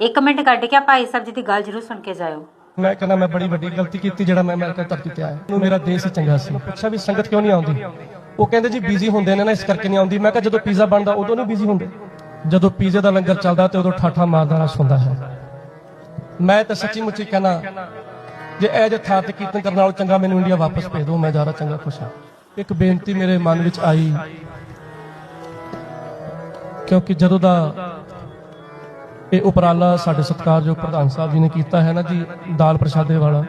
ਇੱਕ ਮਿੰਟ ਕੱਢ ਕੇ ਭਾਈ ਸਾਹਿਬ ਜੀ ਦੀ ਗੱਲ ਜ਼ਰੂਰ ਸੁਣ ਕੇ ਜਾਇਓ। ਮੈਂ ਕਹਿੰਦਾ ਮੈਂ ਬੜੀ ਵੱਡੀ ਗਲਤੀ ਕੀਤੀ ਜਿਹੜਾ ਮੈਂ ਅਮਰੀਕਾ ਧਰਤੀ ਤੇ ਆਇਆ। ਨੂੰ ਮੇਰਾ ਦੇਸ਼ ਹੀ ਚੰਗਾ ਸੀ। ਪੁੱਛਿਆ ਵੀ ਸੰਗਤ ਕਿਉਂ ਨਹੀਂ ਆਉਂਦੀ? ਉਹ ਕਹਿੰਦੇ ਜੀ ਬਿਜ਼ੀ ਹੁੰਦੇ ਨੇ ਨਾ, ਇਸ ਕਰਕੇ ਨਹੀਂ ਆਉਂਦੀ। ਮੈਂ ਕਿਹਾ ਜਦੋਂ ਪੀਜ਼ਾ ਬਣਦਾ, ਉਦੋਂ ਨਹੀਂ ਬਿਜ਼ੀ ਹੁੰਦੇ। ਜਦੋਂ ਪੀਜ਼ੇ ਦਾ ਲੰਗਰ ਚੱਲਦਾ ਤੇ ਉਦੋਂ ਠਾਠਾ ਮਾਰਦਾ ਰਸ ਹੁੰਦਾ ਹੈ। ਮੈਂ ਤਾਂ ਸੱਚੀ ਮੁੱਚੀ ਕਹਿਣਾ ਜੇ ਇਹ ਜੇ ਥਾਂ ਕੀਰਤਨ ਕਰਨ ਨਾਲੋਂ ਚੰਗਾ ਮੈਨੂੰ ਇੰਡੀਆ ਵਾਪਸ ਭੇਜ ਦਿਓ, ਮੈਂ ਜ਼ਿਆਦਾ ਚੰਗਾ ਖੁਸ਼ ਹਾਂ। ਇੱਕ ਬੇਨਤੀ ਮੇਰੇ ਮਨ ਵਿੱਚ ਆਈ, ਕਿਉਂਕਿ ਜਦੋਂ ਦਾ ਇਹ ਉਪਰਾਲਾ ਸਾਡੇ ਸਤਿਕਾਰਯੋਗ ਪ੍ਰਧਾਨ ਸਾਹਿਬ ਜੀ ਨੇ ਕੀਤਾ ਹੈ ਨਾ ਜੀ, ਦਾਲ ਪ੍ਰਸ਼ਾਦੇ ਵਾਲਾ।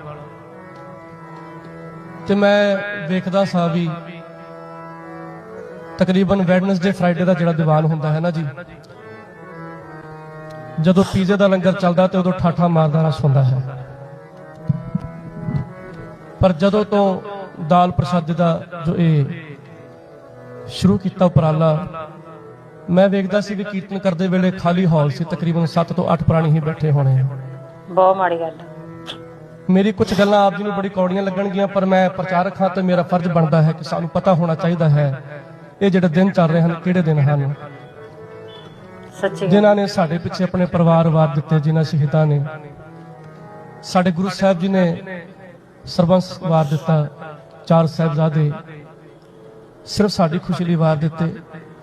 ਤੇ ਮੈਂ ਵੇਖਦਾ ਸਾਂ ਵੀ ਤਕਰੀਬਨ ਵੈਡਨਸਡੇ ਫਰਾਈਡੇ ਦਾ ਜਿਹੜਾ ਦੀਵਾਨ ਹੁੰਦਾ ਹੈ ਨਾ ਜੀ, ਜਦੋਂ ਪੀਜ਼ੇ ਦਾ ਲੰਗਰ ਚੱਲਦਾ ਤੇ ਉਦੋਂ ਠਾਠਾ ਮਾਰਦਾ ਰਸ ਹੁੰਦਾ ਹੈ। ਪਰ ਜਦੋਂ ਤੋਂ ਦਾਲ ਪ੍ਰਸ਼ਾਦੇ ਦਾ ਜੋ ਇਹ ਸ਼ੁਰੂ ਕੀਤਾ ਉਪਰਾਲਾ ਮੈਂ ਵੇਖਦਾ ਸੀ ਵੀ ਕੀਰਤਨ ਕਰਦੇ ਵੇਲੇ ਖਾਲੀ ਹਾਲ ਸੀ ਤਕਰੀਬਨ 7 ਤੋਂ 8 ਪ੍ਰਾਣੀ ਹੀ ਬੈਠੇ ਹੋਣੇ। ਆ ਬਹੁਤ ਮਾੜੀ ਗੱਲ। ਮੇਰੀ ਕੁਝ ਗੱਲਾਂ ਆਪ ਜੀ ਨੂੰ ਬੜੀ ਕੌੜੀਆਂ ਲੱਗਣਗੀਆਂ ਪਰ ਮੈਂ ਪ੍ਰਚਾਰਕ ਹਾਂ ਤੇ ਮੇਰਾ ਫਰਜ਼ ਬਣਦਾ ਹੈ ਕਿ ਸਾਨੂੰ ਪਤਾ ਹੋਣਾ ਚਾਹੀਦਾ ਹੈ ਇਹ ਜਿਹੜੇ ਦਿਨ ਚੱਲ ਰਹੇ ਹਨ ਕਿਹੜੇ ਦਿਨ ਹਨ। ਸੱਚੀ। ਜਿਨ੍ਹਾਂ ਨੇ ਸਾਡੇ ਪਿੱਛੇ ਆਪਣੇ ਪਰਿਵਾਰ ਵਾਰ ਦਿੱਤੇ ਜਿਨ੍ਹਾਂ ਸ਼ਹੀਦਾਂ ਨੇ। ਸਾਡੇ ਗੁਰੂ ਸਾਹਿਬ ਜੀ ਨੇ ਸਰਬੰਸ ਵਾਰ ਦਿੱਤਾ ਚਾਰ ਸਾਹਿਬਜ਼ਾਦੇ। ਸਿਰਫ ਸਾਡੀ ਖੁਸ਼ੀ ਲਈ ਵਾਰ ਦਿੱਤੇ।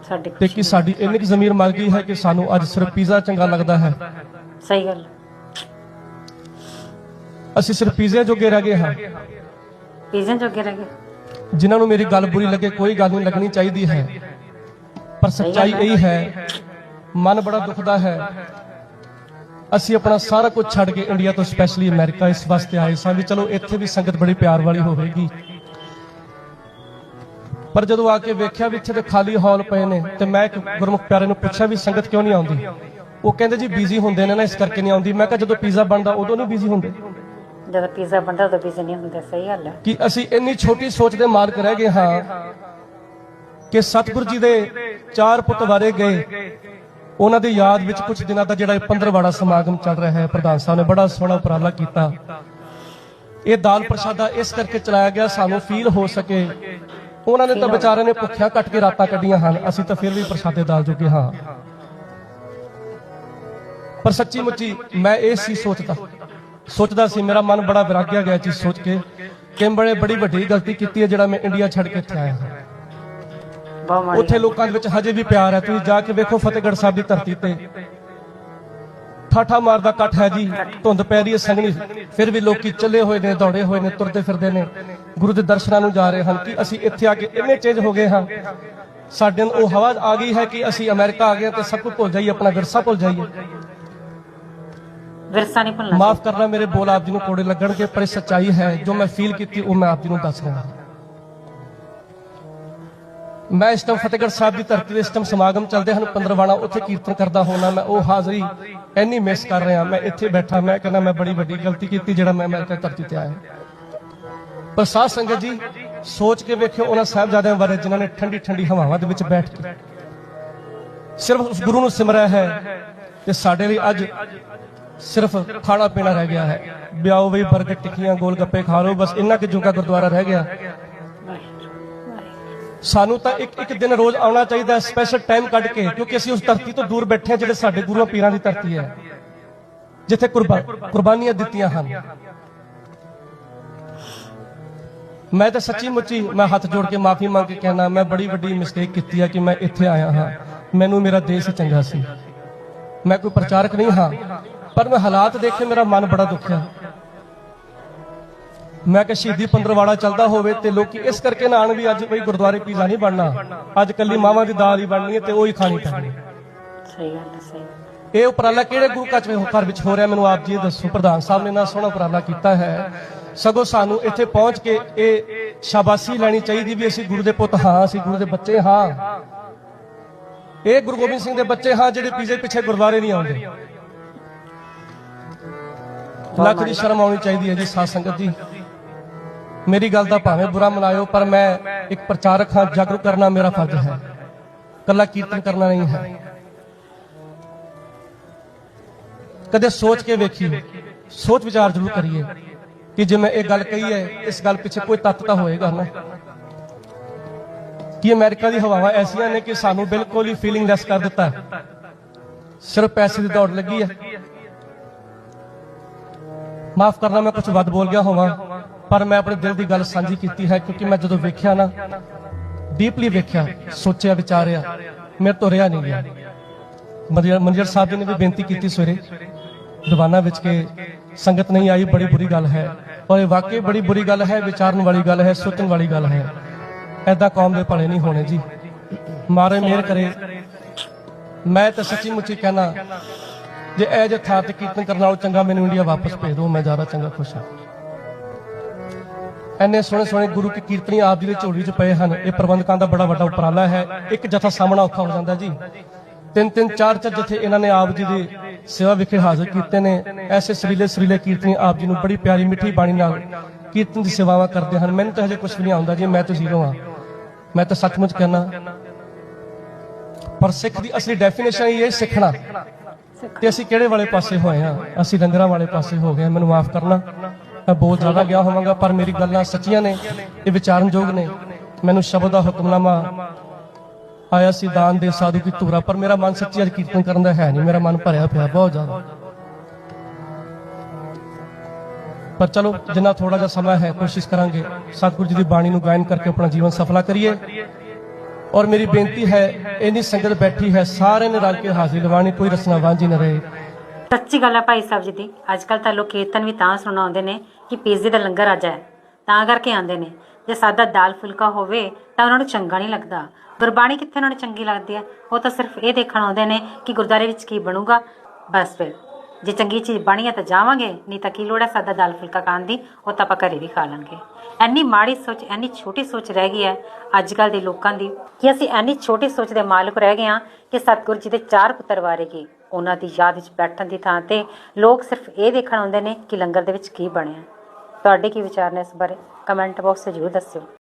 ਸਾਡੀ ਤੇ ਕਿ ਸਾਡੀ ਇੰਨੀ ਕੁ ਜ਼ਮੀਰ ਮਰ ਗਈ ਹੈ ਕਿ ਸਾਨੂੰ ਅੱਜ ਸਿਰਫ ਪੀਜ਼ਾ ਚੰਗਾ ਲੱਗਦਾ ਹੈ? ਸਹੀ ਗੱਲ। ਅਸੀਂ ਸਿਰਫ ਪੀਜ਼ੇ ਜੋਗੇ ਰਹਿ ਗਏ ਹਾਂ। ਪੀਜ਼ਨ ਜੋਗੇ ਰਹਿ ਗਏ। ਜਿਨ੍ਹਾਂ ਨੂੰ ਮੇਰੀ ਗੱਲ ਬੁਰੀ ਲੱਗੇ ਕੋਈ ਗੱਲ ਨਹੀਂ ਲੱਗਣੀ ਚਾਹੀਦੀ ਹੈ। ਪਰ ਸੱਚਾਈ ਇਹ ਹੈ ਮਨ ਬੜਾ ਦੁਖਦਾ ਹੈ। ਅਸੀਂ ਆਪਣਾ ਸਾਰਾ ਕੁਝ ਛੱਡ ਕੇ ਇੰਡੀਆ ਤੋਂ ਸਪੈਸ਼ਲੀ ਅਮਰੀਕਾ ਇਸ ਵਾਸਤੇ ਆਏ ਸਾਂ ਵੀ ਚਲੋ ਇੱਥੇ ਵੀ ਸੰਗਤ ਬੜੀ ਪਿਆਰ ਵਾਲੀ ਹੋਵੇਗੀ। ਪਰ ਜਦੋਂ ਆ ਕੇ ਵੇਖਿਆ ਵੀ ਇੱਥੇ ਤੇ ਖਾਲੀ ਹਾਲ ਪਏ ਨੇ ਤੇ ਮੈਂ ਇੱਕ ਗੁਰਮੁਖ ਪਿਆਰੇ ਨੂੰ ਪੁੱਛਿਆ ਵੀ ਸੰਗਤ ਕਿਉਂ ਨਹੀਂ ਆਉਂਦੀ? ਉਹ ਕਹਿੰਦੇ ਜੀ ਬਿਜ਼ੀ ਹੁੰਦੇ ਨੇ ਨਾ ਇਸ ਕਰਕੇ ਨਹੀਂ ਆਉਂਦੀ। ਮੈਂ ਕਿਹਾ ਜਦੋਂ ਪੀਜ਼ਾ ਬਣਦਾ ਉਦੋਂ ਨਹੀਂ ਬਿਜ਼ੀ ਹੁੰਦੇ? ਜਦੋਂ ਪੀਜ਼ਾ ਬਣਦਾ ਉਦੋਂ ਪੀਜ਼ਾ ਨਹੀਂ ਹੁੰਦਾ ਸਹੀ ਗੱਲ ਹੈ ਕਿ ਅਸੀਂ ਇੰਨੀ ਛੋਟੀ ਸੋਚ ਦੇ ਮਾਲਕ ਰਹਿ ਗਏ ਹਾਂ ਕਿ ਸਤਿਗੁਰੂ ਜੀ ਦੇ ਚਾਰ ਪੁੱਤ ਵਾਰੇ ਗਏ। ਉਹਨਾਂ ਦੀ ਯਾਦ ਵਿੱਚ ਕੁਝ ਦਿਨਾਂ ਦਾ ਜਿਹੜਾ ਇਹ 15 ਵਾੜਾ ਸਮਾਗਮ ਚੱਲ ਰਿਹਾ ਹੈ ਪ੍ਰਧਾਨ ਸਾਹਿਬ ਨੇ ਬੜਾ ਸੋਹਣਾ ਉਪਰਾਲਾ ਕੀਤਾ। ਇਹ ਦਾਲ ਪ੍ਰਸ਼ਾਦਾ ਇਸ ਕਰਕੇ ਚਲਾਇਆ ਗਿਆ ਸਾਨੂੰ ਫੀਲ ਹੋ ਸਕੇ ਉਹਨਾਂ ਨੇ ਤਾਂ ਵਿਚਾਰਿਆਂ ਨੇ ਭੁੱਖਿਆ ਕੱਟ ਕੇ ਰਾਤਾਂ ਕੱਢੀਆਂ ਹਨ। ਅਸੀਂ ਤਾਂ ਫਿਰ ਵੀ ਪ੍ਰਸ਼ਾਦੇ ਦਾਲ ਜੋਗੇ ਹਾਂ। ਪਰ ਸੱਚੀ ਮੁੱਚੀ ਮੈਂ ਇਹ ਸੀ ਸੋਚਦਾ। ਸੋਚਦਾ ਸੀ ਮੇਰਾ ਮਨ ਬੜਾ ਵਿਰਾਗਿਆ ਗਿਆ ਚੀਜ਼ ਸੋਚ ਕੇ ਕਿ ਬੜੇ ਬੜੀ ਵੱਡੀ ਗਲਤੀ ਕੀਤੀ ਹੈ ਜਿਹੜਾ ਮੈਂ ਇੰਡੀਆ ਛੱਡ ਕੇ ਇੱਥੇ ਆਇਆ ਹਾਂ। ਉੱਥੇ ਲੋਕਾਂ ਦੇ ਵਿੱਚ ਹਜੇ ਵੀ ਪਿਆਰ ਹੈ। ਤੁਸੀਂ ਜਾ ਕੇ ਵੇਖੋ ਫਤਿਹਗੜ੍ਹ ਸਾਹਿਬ ਦੀ ਧਰਤੀ ਤੇ। ਠਾਠਾ ਮਾਰਦਾ ਇਕੱਠ ਹੈ ਜੀ ਧੁੰਦ ਪੈ ਰਹੀ ਹੈ ਸੰਗਣੀ ਫਿਰ ਵੀ ਲੋਕੀ ਚੱਲੇ ਹੋਏ ਨੇ ਦੌੜੇ ਹੋਏ ਨੇ ਤੁਰਦੇ ਫਿਰਦੇ ਨੇ। ਗੁਰੂ ਦੇ ਦਰਸ਼ਨਾਂ ਨੂੰ ਜਾ ਰਹੇ ਹਨ ਕਿ ਅਸੀਂ ਇੱਥੇ ਆ ਕੇ ਇੰਨੇ ਚੇਂਜ ਹੋ ਗਏ ਹਾਂ। ਸਾਡੇ ਨੂੰ ਉਹ ਹਵਾ ਆ ਗਈ ਹੈ ਕਿ ਅਸੀਂ ਅਮਰੀਕਾ ਆ ਗਏ ਤੇ ਸਭ ਕੁਝ ਭੁੱਲ ਜਾਈਏ ਆਪਣਾ ਵਿਰਸਾ ਭੁੱਲ ਜਾਈਏ। ਵਿਰਸਾ ਨਹੀਂ ਭੁੱਲਣਾ ਮਾਫ ਕਰਨਾ ਮੇਰੇ ਬੋਲ ਆਪ ਜੀ ਨੂੰ ਕੋੜੇ ਲੱਗਣਗੇ ਪਰ ਇਹ ਸੱਚਾਈ ਹੈ ਜੋ ਮੈਂ ਫੀਲ ਕੀਤੀ ਉਹ ਮੈਂ ਆਪ ਜੀ ਨੂੰ ਦੱਸ ਰਿਹਾ ਹਾਂ। ਮੈਂ ਇਸ ਟਾਈਮ ਫਤਿਹਗੜ੍ਹ ਸਾਹਿਬ ਦੀ ਧਰਤੀ ਤੇ ਇਸ ਟਾਈਮ ਸਮਾਗਮ ਚੱਲਦੇ ਹਨ ਪੰਦਰਵਾੜਾ ਉੱਥੇ ਕੀਰਤਨ ਕਰਦਾ ਹੋਣਾ ਮੈਂ ਉਹ ਹਾਜ਼ਰੀ ਇੰਨੀ ਮਿਸ ਕਰ ਰਿਹਾ, ਮੈਂ ਇੱਥੇ ਬੈਠਾ, ਮੈਂ ਕਹਿੰਦਾ ਮੈਂ ਬੜੀ ਵੱਡੀ ਗਲਤੀ ਕੀਤੀ ਜਿਹੜਾ ਮੈਂ ਅਮਰੀਕਾ ਧਰਤੀ ਤੇ ਆਇਆ। ਪਰ ਸਾਧ ਸੰਗਤ ਜੀ, ਸੋਚ ਕੇ ਵੇਖਿਓ ਉਹਨਾਂ ਸਾਹਿਬਜ਼ਾਦਿਆਂ ਬਾਰੇ ਜਿਨ੍ਹਾਂ ਨੇ ਠੰਡੀ ਠੰਡੀ ਹਵਾਵਾਂ ਦੇ ਵਿੱਚ ਬੈਠ ਕੇ। ਸਿਰਫ ਉਸ ਗੁਰੂ ਨੂੰ ਸਿਮਰਿਆ ਹੈ ਤੇ ਸਾਡੇ ਲਈ ਅੱਜ ਸਿਰਫ ਖਾਣਾ ਪੀਣਾ ਰਹਿ ਗਿਆ ਹੈ। ਵਿਆਹ ਵੀ 버ਗਰ ਟਿੱਕੀਆਂ, ਗੋਲ ਗੱਪੇ ਖਾ ਲਓ, ਬਸ ਇੰਨਾ ਕਿ ਜੁਗਾ ਗੁਰਦੁਆਰਾ ਰਹਿ ਗਿਆ। ਸਾਨੂੰ ਤਾਂ ਇੱਕ ਇੱਕ ਦਿਨ ਰੋਜ਼ ਆਉਣਾ ਚਾਹੀਦਾ ਸਪੈਸ਼ਲ ਟਾਈਮ ਕੱਢ ਕੇ, ਕਿਉਂਕਿ ਅਸੀਂ ਉਸ ਧਰਤੀ ਤੋਂ ਦੂਰ ਬੈਠੇ ਹਾਂ ਜਿਹੜੇ ਸਾਡੇ ਗੁਰੂਆਂ ਪੀਰਾਂ ਦੀ ਧਰਤੀ ਹੈ। ਜਿੱਥੇ ਕੁਰਬਾਨੀਆਂ ਦਿੱਤੀਆਂ ਹਨ। ਮੈਂ ਤਾਂ ਸੱਚੀ ਮੁੱਚੀ ਮੈਂ ਹੱਥ ਜੋੜ ਕੇ ਮਾਫੀ ਮੰਗ ਕੇ ਕਹਿਣਾ, ਮੈਂ ਬੜੀ ਵੱਡੀ ਮਿਸਟੇਕ ਕੀਤੀ ਹੈ ਕਿ ਮੈਂ ਇੱਥੇ ਆਇਆ ਹਾਂ। ਮੈਨੂੰ ਮੇਰਾ ਦੇਸ਼ ਚੰਗਾ ਸੀ। ਮੈਂ ਕੋਈ ਪ੍ਰਚਾਰਕ ਨਹੀਂ ਹਾਂ, ਪਰ ਮੈਂ ਹਾਲਾਤ ਦੇਖ ਕੇ ਮੇਰਾ ਮਨ ਬੜਾ ਦੁਖਿਆ। ਮੈਂ ਕਿ ਸ਼ਹੀਦੀ ਪੰਦਰਵਾੜਾ ਚੱਲਦਾ ਹੋਵੇ ਤੇ ਲੋਕੀ ਇਸ ਕਰਕੇ ਨਾ ਆਣ ਵੀ ਅੱਜ ਬਈ ਗੁਰਦੁਆਰੇ ਪੀਜ਼ਾ ਨਹੀਂ ਬਣਨਾ। ਅੱਜ ਕੱਲੀ ਮਾਵਾਂ ਦੀ ਦਾਲ ਹੀ ਬਣਨੀ ਹੈ ਤੇ ਉਹ ਹੀ ਖਾਣੀ ਪੈਣੀ। ਸਹੀ ਗੱਲ ਹੈ ਸਹੀ ਇਹ ਉਪਰਾਲਾ ਕਿਹੜੇ ਗੁਰੂ ਵਿੱਚ ਘਰ ਵਿੱਚ ਹੋ ਰਿਹਾ? ਮੈਨੂੰ ਆਪ ਜੀ ਦੱਸੋ। ਪ੍ਰਧਾਨ ਸਾਹਿਬ ਨੇ ਨਾ ਸੋਹਣਾ ਉਪਰਾਲਾ ਕੀਤਾ ਹੈ। ਸਗੋਂ ਸਾਨੂੰ ਇੱਥੇ ਪਹੁੰਚ ਕੇ ਇਹ ਸ਼ਾਬਾਸ਼ੀ ਲੈਣੀ ਚਾਹੀਦੀ ਵੀ ਅਸੀਂ ਗੁਰੂ ਦੇ ਪੁੱਤ ਹਾਂ ਅਸੀਂ ਗੁਰੂ ਦੇ ਬੱਚੇ ਹਾਂ। ਇਹ ਗੁਰੂ ਗੋਬਿੰਦ ਸਿੰਘ ਦੇ ਬੱਚੇ ਹਾਂ ਜਿਹੜੇ ਪੀਜ਼ੇ ਪਿੱਛੇ ਗੁਰਦੁਆਰੇ ਨਹੀਂ ਆਉਂਦੇ। ਲੱਖ ਦੀ ਸ਼ਰਮ ਆਉਣੀ ਚਾਹੀਦੀ ਹੈ ਜੀ ਸਾਧ ਸੰਗਤ ਜੀ ਮੇਰੀ ਗੱਲ ਦਾ ਭਾਵੇਂ ਬੁਰਾ ਮਨਾਇਓ ਪਰ ਮੈਂ ਇੱਕ ਪ੍ਰਚਾਰਕ ਹਾਂ ਜਾਗਰੂਕ ਕਰਨਾ ਮੇਰਾ ਫਰਜ਼ ਹੈ ਕੱਲਾ ਕੀਰਤਨ ਕਰਨਾ ਨਹੀਂ ਹੈ ਕਦੇ ਸੋਚ ਕੇ ਵੇਖੀਏ ਸੋਚ ਵਿਚਾਰ ਜ਼ਰੂਰ ਕਰੀਏ ਕਿ ਜੇ ਮੈਂ ਇਹ ਗੱਲ ਕਹੀ ਹੈ ਇਸ ਗੱਲ ਪਿੱਛੇ ਕੋਈ ਤੱਤ ਤਾਂ ਹੋਏਗਾ ਨਾ ਕਿ ਅਮਰੀਕਾ ਦੀ ਹਵਾਵਾਂ ਐਸੀਆਂ ਨੇ ਕਿ ਸਾਨੂੰ ਬਿਲਕੁਲ ਹੀ ਫੀਲਿੰਗ ਲੈਸ ਕਰ ਦਿੱਤਾ ਹੈ। ਸਿਰਫ ਪੈਸੇ ਦੀ ਦੌੜ ਲੱਗੀ ਹੈ ਮਾਫ ਕਰਨਾ ਮੈਂ ਕੁਝ ਵੱਧ ਬੋਲ ਗਿਆ ਹੋਵਾਂ ਪਰ ਮੈਂ ਆਪਣੇ ਦਿਲ ਦੀ ਗੱਲ ਸਾਂਝੀ ਕੀਤੀ ਹੈ ਕਿਉਂਕਿ ਮੈਂ ਜਦੋਂ ਵੇਖਿਆ ਨਾ ਡੀਪਲੀ ਵੇਖਿਆ, ਸੋਚਿਆ, ਵਿਚਾਰਿਆ, ਮੇਰੇ ਤੋਂ ਰਿਹਾ ਨਹੀਂ ਗਿਆ। ਮੰਜਰ ਮੰਜਰ ਸਾਹਿਬ ਜੀ ਨੇ ਵੀ ਬੇਨਤੀ ਕੀਤੀ ਸਵੇਰੇ ਦੀਵਾਨਾ ਵਿੱਚ ਕਿ ਸੰਗਤ ਨਹੀਂ ਆਈ, ਬੜੀ ਬੁਰੀ ਗੱਲ ਹੈ। ਔਰ ਇਹ ਵਾਕਈ ਬੜੀ ਬੁਰੀ ਗੱਲ ਹੈ, ਵਿਚਾਰਨ ਵਾਲੀ ਗੱਲ ਹੈ ਸੋਚਣ ਵਾਲੀ ਗੱਲ ਹੈ। ਐਦਾਂ ਕੌਮ ਦੇ ਭਲੇ ਨਹੀਂ ਹੋਣੇ ਜੀ। ਮਾਰੇ ਮਿਹਰ ਕਰੇ। ਮੈਂ ਤਾਂ ਸੱਚੀ ਮੁੱਚੀ ਕਹਿਣਾ, ਜੇ ਇਹ ਜੇ ਥਾਂ ਤੇ ਕੀਰਤਨ ਕਰਨ ਨਾਲੋਂ ਚੰਗਾ, ਮੈਨੂੰ ਇੰਡੀਆ ਵਾਪਸ ਭੇਜ ਦਿਓ, ਮੈਂ ਜ਼ਿਆਦਾ ਚੰਗਾ ਖੁਸ਼ ਹਾਂ। ਐਨੇ ਸੋਹਣੇ ਸੋਹਣੇ ਗੁਰੂ ਕੀ ਕੀਰਤਨੀ ਆਪ ਜੀ ਦੇ ਝੋਲੀ 'ਚ ਪਏ ਹਨ। ਇਹ ਪ੍ਰਬੰਧਕਾਂ ਦਾ ਬੜਾ ਵੱਡਾ ਉਪਰਾਲਾ ਹੈ। ਇੱਕ ਜਥਾ ਸਾਹਮਣਾ ਔਖਾ ਹੋ ਜਾਂਦਾ ਜੀ। ਤਿੰਨ ਤਿੰਨ ਚਾਰ ਚਾਰ ਜਥੇ ਇਹਨਾਂ ਨੇ ਆਪ ਜੀ ਦੀ ਸੇਵਾ ਵਿਖੇ ਹਾਜ਼ਰ ਕੀਤੇ ਨੇ। ਐਸੇ ਸਰੀਲੇ ਸਰੀਲੇ ਕੀਰਤਨੀ ਆਪ ਜੀ ਨੂੰ ਬੜੀ ਪਿਆਰੀ ਮਿੱਠੀ ਬਾਣੀ ਨਾਲ ਕੀਰਤਨ ਦੀ ਸੇਵਾਵਾਂ ਕਰਦੇ ਹਨ। ਮੈਨੂੰ ਤਾਂ ਹਜੇ ਕੁਝ ਵੀ ਨਹੀਂ ਆਉਂਦਾ ਜੀ, ਮੈਂ ਤਾਂ ਜ਼ੀਰੋ ਹਾਂ। ਮੈਂ ਤਾਂ ਸੱਚਮੁੱਚ ਕਹਿਣਾ ਪਰ ਸਿੱਖ ਦੀ ਅਸਲੀ ਡੈਫੀਨੇਸ਼ਨ ਇਹ ਹੈ ਸਿੱਖਣਾ। ਤੇ ਅਸੀਂ ਕਿਹੜੇ ਵਾਲੇ ਪਾਸੇ ਹੋਏ ਆ ਅਸੀਂ ਲੰਗਰਾਂ ਵਾਲੇ ਪਾਸੇ ਹੋ ਗਏ ਮੈਨੂੰ ਮਾਫ ਕਰਨਾ। ਮੈਂ ਬਹੁਤ ਜ਼ਿਆਦਾ ਗਿਆ ਹੋਵਾਂਗਾ, ਪਰ ਮੇਰੀ ਗੱਲਾਂ ਸੱਚੀਆਂ ਨੇ, ਇਹ ਵਿਚਾਰਨਯੋਗ ਨੇ। ਮੈਨੂੰ ਸ਼ਬਦ ਦਾ ਹੁਕਮਨਾਮਾ ਆਇਆ ਸੀ, ਦਾਨ ਦੇ ਸਾਧੂ ਕੀ ਧੂਰਾ, ਪਰ ਮੇਰਾ ਮਨ ਸੱਚੀ ਅੱਜ ਕੀਰਤਨ ਕਰਨ ਦਾ ਹੈ ਨਹੀਂ, ਮੇਰਾ ਮਨ ਭਰਿਆ ਪਿਆ ਬਹੁਤ ਜ਼ਿਆਦਾ। ਪਰ ਚਲੋ, ਜਿੰਨਾ ਥੋੜਾ ਜਿਹਾ ਸਮਾਂ ਹੈ, ਕੋਸ਼ਿਸ਼ ਕਰਾਂਗੇ, ਸਤਿਗੁਰੂ ਜੀ ਦੀ ਬਾਣੀ ਨੂੰ ਗਾਇਨ ਕਰਕੇ ਆਪਣਾ ਜੀਵਨ ਸਫਲਾ ਕਰੀਏ। ਔਰ ਮੇਰੀ ਬੇਨਤੀ ਹੈ, ਇੰਨੀ ਸੰਗਤ ਬੈਠੀ ਹੈ, ਸਾਰਿਆਂ ਨੇ ਰਲ ਕੇ ਹਾਜ਼ਰੀ ਲਵਾਣੀ ਕੋਈ ਰਸਨਾ ਵਾਂਝੀ ਨਾ ਰਹੇ। ਸੱਚੀ ਗੱਲ ਹੈ ਭਾਈ ਸਾਹਿਬ ਜੀ ਦੀ। ਅੱਜ ਕੱਲ ਤਾਂ ਲੋਕ ਕੀਰਤਨ ਵੀ ਤਾਂ ਸੁਣਾਉਂਦੇ ਨੇ ਕਿ ਪੀਜ਼ੇ ਦਾ ਲੰਗਰ ਅੱਜ ਹੈ, ਤਾਂ ਕਰਕੇ ਆਉਂਦੇ ਨੇ। ਜੇ ਸਾਦਾ ਦਾਲ ਫੁਲਕਾ ਹੋਵੇ ਤਾਂ ਉਹਨਾਂ ਨੂੰ ਚੰਗਾ ਨਹੀਂ ਲੱਗਦਾ। ਗੁਰਬਾਣੀ ਕਿੱਥੇ ਉਹਨਾਂ ਨੂੰ ਚੰਗੀ ਲੱਗਦੀ ਹੈ ਉਹ ਤਾਂ ਸਿਰਫ ਇਹ ਦੇਖਣ ਆਉਂਦੇ ਨੇ ਕਿ ਗੁਰਦਾਰੇ ਵਿੱਚ ਕੀ ਬਣੂਗਾ। ਬਸ ਫਿਰ, ਜੇ ਚੰਗੀ ਚੀਜ਼ ਬਣੀ ਹੈ ਤਾਂ ਜਾਵਾਂਗੇ, ਨਹੀਂ ਤਾਂ ਕੀ ਲੋੜ ਹੈ ਸਾਦਾ ਦਾਲ ਫੁਲਕਾ ਖਾਣ ਦੀ? ਉਹ ਤਾਂ ਆਪਾਂ ਘਰੇ ਵੀ ਖਾ ਲਾਂਗੇ। ਐਨੀ ਮਾੜੀ ਸੋਚ, ਐਨੀ ਛੋਟੀ ਸੋਚ ਰਹਿ ਗਈ ਹੈ ਅੱਜ ਕੱਲ ਦੇ ਲੋਕਾਂ ਦੀ ਕਿ ਅਸੀਂ ਐਨੀ ਛੋਟੀ ਸੋਚ ਦੇ ਮਾਲਕ ਰਹਿ ਗਏ ਹਾਂ ਕਿ ਸਤਿਗੁਰੂ ਜੀ ਦੇ ਚਾਰ ਪੁੱਤਰ ਵਾਰੇ ਗਏ ਉਹਨਾਂ ਦੀ ਯਾਦ ਵਿੱਚ ਬੈਠਣ ਦੀ ਥਾਂ ਤੇ ਲੋਕ ਸਿਰਫ ਇਹ ਦੇਖਣ ਆਉਂਦੇ ਨੇ ਕਿ ਲੰਗਰ ਦੇ ਵਿੱਚ ਕੀ ਬਣਿਆ। ਤੁਹਾਡੇ ਕੀ ਵਿਚਾਰ ਨੇ ਇਸ ਬਾਰੇ? ਕਮੈਂਟ ਬਾਕਸ 'ਚ ਜ਼ਰੂਰ ਦੱਸਿਓ।